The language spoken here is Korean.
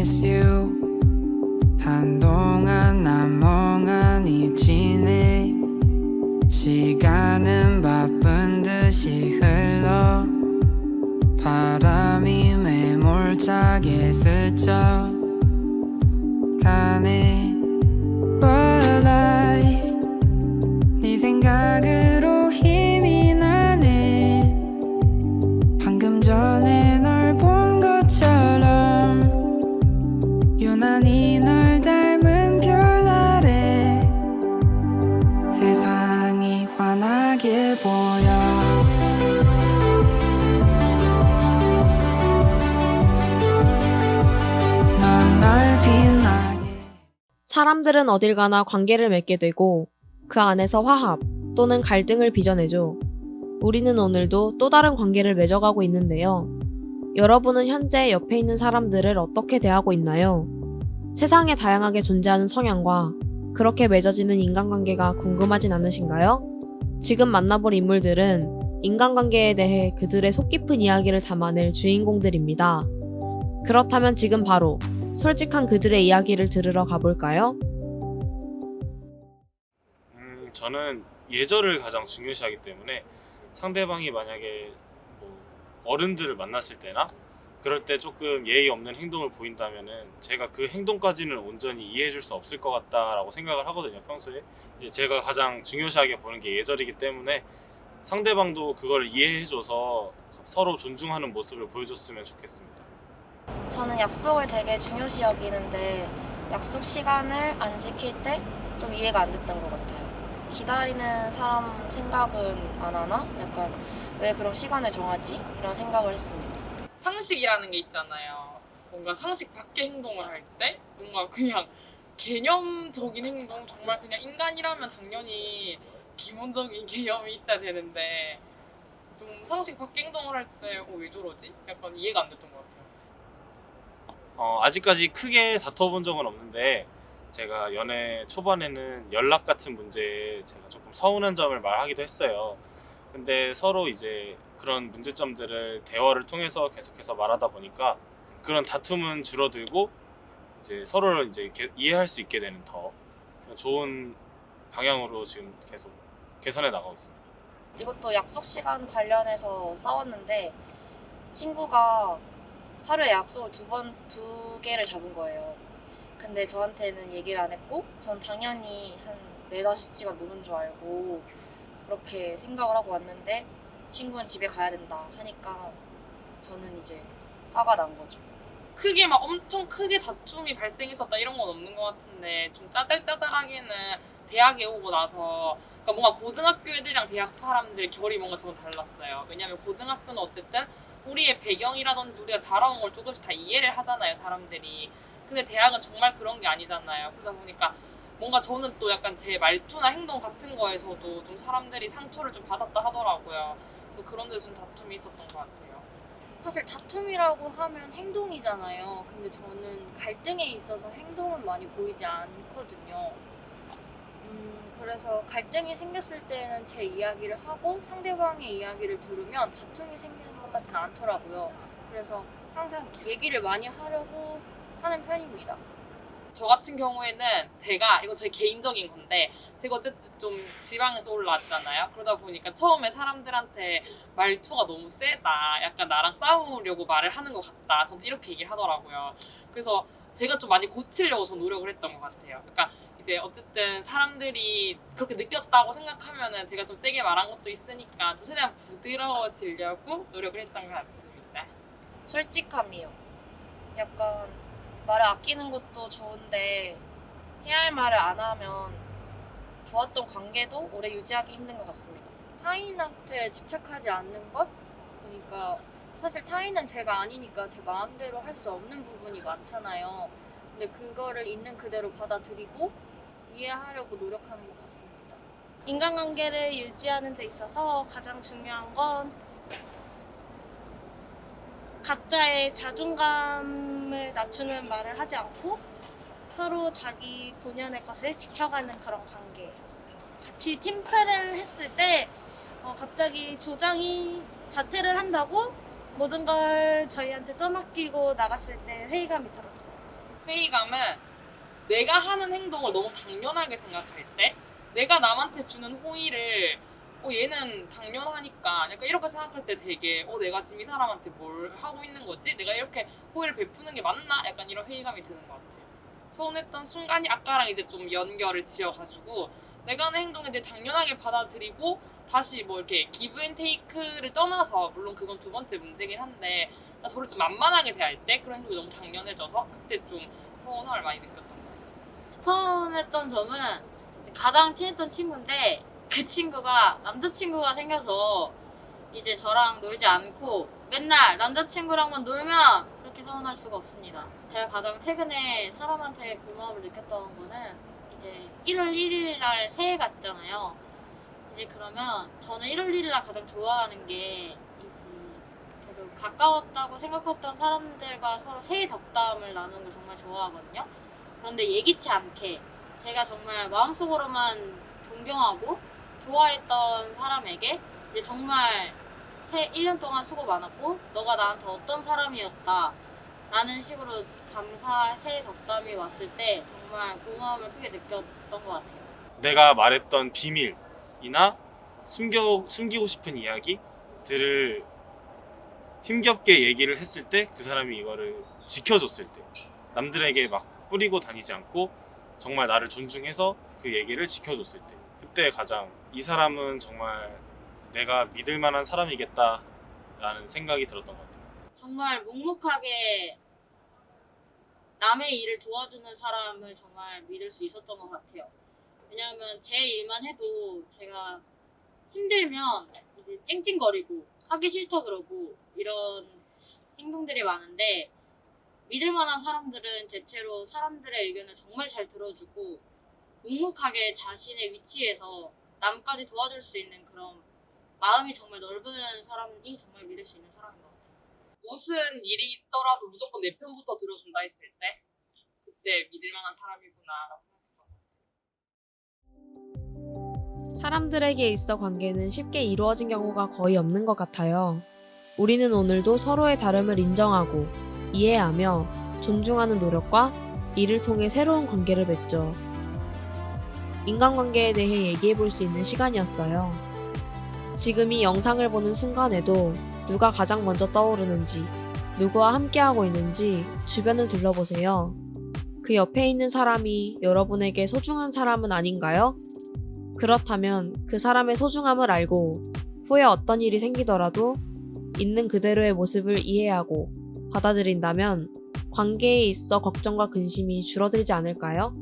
miss you. 한동안 난 멍하니 지내. 시간은 바쁜 듯이 흘러. 바람이 매몰차게 스쳐. 가네 사람들은 어딜 가나 관계를 맺게 되고 그 안에서 화합 또는 갈등을 빚어내죠. 우리는 오늘도 또 다른 관계를 맺어가고 있는데요. 여러분은 현재 옆에 있는 사람들을 어떻게 대하고 있나요? 세상에 다양하게 존재하는 성향과 그렇게 맺어지는 인간관계가 궁금하진 않으신가요? 지금 만나볼 인물들은 인간관계에 대해 그들의 속 깊은 이야기를 담아낼 주인공들입니다. 그렇다면 지금 바로 솔직한 그들의 이야기를 들으러 가볼까요? 음, 저는 예절을 가장 중요시하기 때문에 상대방이 만약에 뭐 어른들을 만났을 때나 그럴 때 조금 예의 없는 행동을 보인다면은 제가 그 행동까지는 온전히 이해해 줄 수 없을 것 같다라고 생각을 하거든요 평소에 제가 가장 중요시하게 보는 게 예절이기 때문에 상대방도 그걸 이해해 줘서 서로 존중하는 모습을 보여줬으면 좋겠습니다 저는 약속을 되게 중요시 여기는데 약속 시간을 안 지킬 때 좀 이해가 안 됐던 것 같아요. 기다리는 사람 생각은 안 하나? 약간 왜 그럼 시간을 정하지? 이런 생각을 했습니다. 상식이라는 게 있잖아요. 뭔가 상식 밖의 행동을 할 때 뭔가 그냥 개념적인 행동 정말 그냥 인간이라면 당연히 기본적인 개념이 있어야 되는데 좀 상식 밖의 행동을 할 때 어 왜 저러지? 약간 이해가 안 됐던. 어, 아직까지 크게 다퉈본 적은 없는데 제가 연애 초반에는 연락 같은 문제에 제가 조금 서운한 점을 말하기도 했어요. 근데 서로 이제 그런 문제점들을 대화를 통해서 계속해서 말하다 보니까 그런 다툼은 줄어들고 이제 서로를 이제 개- 이해할 수 있게 되는 더 좋은 방향으로 지금 계속 개선해 나가고 있습니다. 이것도 약속 시간 관련해서 싸웠는데 친구가 하루에 약속을 두 번, 두 개를 잡은 거예요. 근데 저한테는 얘기를 안 했고 전 당연히 한 네다섯 시간 노는 줄 알고 그렇게 생각을 하고 왔는데 친구는 집에 가야 된다 하니까 저는 이제 화가 난 거죠. 크게 막 엄청 크게 다툼이 발생했었다 이런 건 없는 것 같은데 좀 짜잘짜잘하게는 대학에 오고 나서 그러니까 뭔가 고등학교 애들이랑 대학 사람들 결이 뭔가 저는 달랐어요. 왜냐하면 고등학교는 어쨌든 우리의 배경이라든지 우리가 자라온 걸 조금씩 다 이해를 하잖아요 사람들이. 근데 대학은 정말 그런 게 아니잖아요. 그러다 보니까 뭔가 저는 또 약간 제 말투나 행동 같은 거에서도 좀 사람들이 상처를 좀 받았다 하더라고요. 그래서 그런 데서 좀 다툼이 있었던 것 같아요. 사실 다툼이라고 하면 행동이잖아요. 근데 저는 갈등에 있어서 행동은 많이 보이지 않거든요. 음, 그래서 갈등이 생겼을 때는 제 이야기를 하고 상대방의 이야기를 들으면 다툼이 생기는 것 같진 않더라고요. 그래서 항상 얘기를 많이 하려고 하는 편입니다. 저 같은 경우에는 제가 이거 저희 개인적인 건데 제가 어쨌든 좀 지방에서 올라왔잖아요. 그러다 보니까 처음에 사람들한테 말투가 너무 세다. 약간 나랑 싸우려고 말을 하는 것 같다. 저는 이렇게 얘기를 하더라고요. 그래서 제가 좀 많이 고치려고 저 노력을 했던 것 같아요. 그러니까 이제 어쨌든 사람들이 그렇게 느꼈다고 생각하면은 제가 좀 세게 말한 것도 있으니까 좀 최대한 부드러워지려고 노력을 했던 것 같습니다. 솔직함이요. 약간 말을 아끼는 것도 좋은데 해야 할 말을 안 하면 좋았던 관계도 오래 유지하기 힘든 것 같습니다. 타인한테 집착하지 않는 것? 그러니까 사실 타인은 제가 아니니까 제 마음대로 할 수 없는 부분이 많잖아요. 근데 그거를 있는 그대로 받아들이고 이해하려고 노력하는 것 같습니다. 인간관계를 유지하는 데 있어서 가장 중요한 건 각자의 자존감을 낮추는 말을 하지 않고 서로 자기 본연의 것을 지켜가는 그런 관계예요. 같이 팀플을 했을 때 어, 갑자기 조장이 자퇴를 한다고 모든 걸 저희한테 떠맡기고 나갔을 때 회의감이 들었어요. 회의감은 내가 하는 행동을 너무 당연하게 생각할 때 내가 남한테 주는 호의를 어 얘는 당연하니까 약간 이렇게 생각할 때 되게 어 내가 지금 이 사람한테 뭘 하고 있는 거지? 내가 이렇게 호의를 베푸는 게 맞나? 약간 이런 회의감이 드는 것 같아요. 서운했던 순간이 아까랑 이제 좀 연결을 지어가지고 내가 하는 행동에 대해 당연하게 받아들이고 다시 뭐 이렇게 기브 앤 테이크를 떠나서 물론 그건 두 번째 문제긴 한데 나 저를 좀 만만하게 대할 때 그런 행동이 너무 당연해져서 그때 좀 서운함을 많이 같아요. 서운했던 점은 가장 친했던 친구인데 그 친구가 남자친구가 생겨서 이제 저랑 놀지 않고 맨날 남자친구랑만 놀면 그렇게 서운할 수가 없습니다. 제가 가장 최근에 사람한테 고마움을 느꼈던 거는 이제 1월 1일 날 새해가 있잖아요. 이제 그러면 저는 1월 1일 날 가장 좋아하는 게 이제 가까웠다고 생각했던 사람들과 서로 새해 덕담을 나누는 걸 정말 좋아하거든요. 그런데 예기치 않게 제가 정말 마음속으로만 존경하고 좋아했던 사람에게 이제 정말 새 1년 동안 수고 많았고 너가 나한테 어떤 사람이었다 라는 식으로 감사 새해 덕담이 왔을 때 정말 고마움을 크게 느꼈던 것 같아요. 내가 말했던 비밀이나 숨겨, 숨기고 싶은 이야기들을 힘겹게 얘기를 했을 때 그 사람이 이거를 지켜줬을 때 남들에게 막 뿌리고 다니지 않고 정말 나를 존중해서 그 얘기를 지켜줬을 때 그때 가장 이 사람은 정말 내가 믿을 만한 사람이겠다라는 생각이 들었던 것 같아요. 정말 묵묵하게 남의 일을 도와주는 사람을 정말 믿을 수 있었던 것 같아요. 왜냐하면 제 일만 해도 제가 힘들면 이제 찡찡거리고 하기 싫다 그러고 이런 행동들이 많은데 믿을 만한 사람들은 대체로 사람들의 의견을 정말 잘 들어주고 묵묵하게 자신의 위치에서 남까지 도와줄 수 있는 그런 마음이 정말 넓은 사람이 정말 믿을 수 있는 사람인 것 같아요. 무슨 일이 있더라도 무조건 내 편부터 들어준다 했을 때 그때 믿을 만한 사람이구나라고 생각했던 것 같아요. 사람들에게 있어 관계는 쉽게 이루어진 경우가 거의 없는 것 같아요. 우리는 오늘도 서로의 다름을 인정하고 이해하며 존중하는 노력과 이를 통해 새로운 관계를 맺죠. 인간관계에 대해 얘기해 볼 수 있는 시간이었어요. 지금 이 영상을 보는 순간에도 누가 가장 먼저 떠오르는지, 누구와 함께하고 있는지 주변을 둘러보세요. 그 옆에 있는 사람이 여러분에게 소중한 사람은 아닌가요? 그렇다면 그 사람의 소중함을 알고 후에 어떤 일이 생기더라도 있는 그대로의 모습을 이해하고 받아들인다면 관계에 있어 걱정과 근심이 줄어들지 않을까요?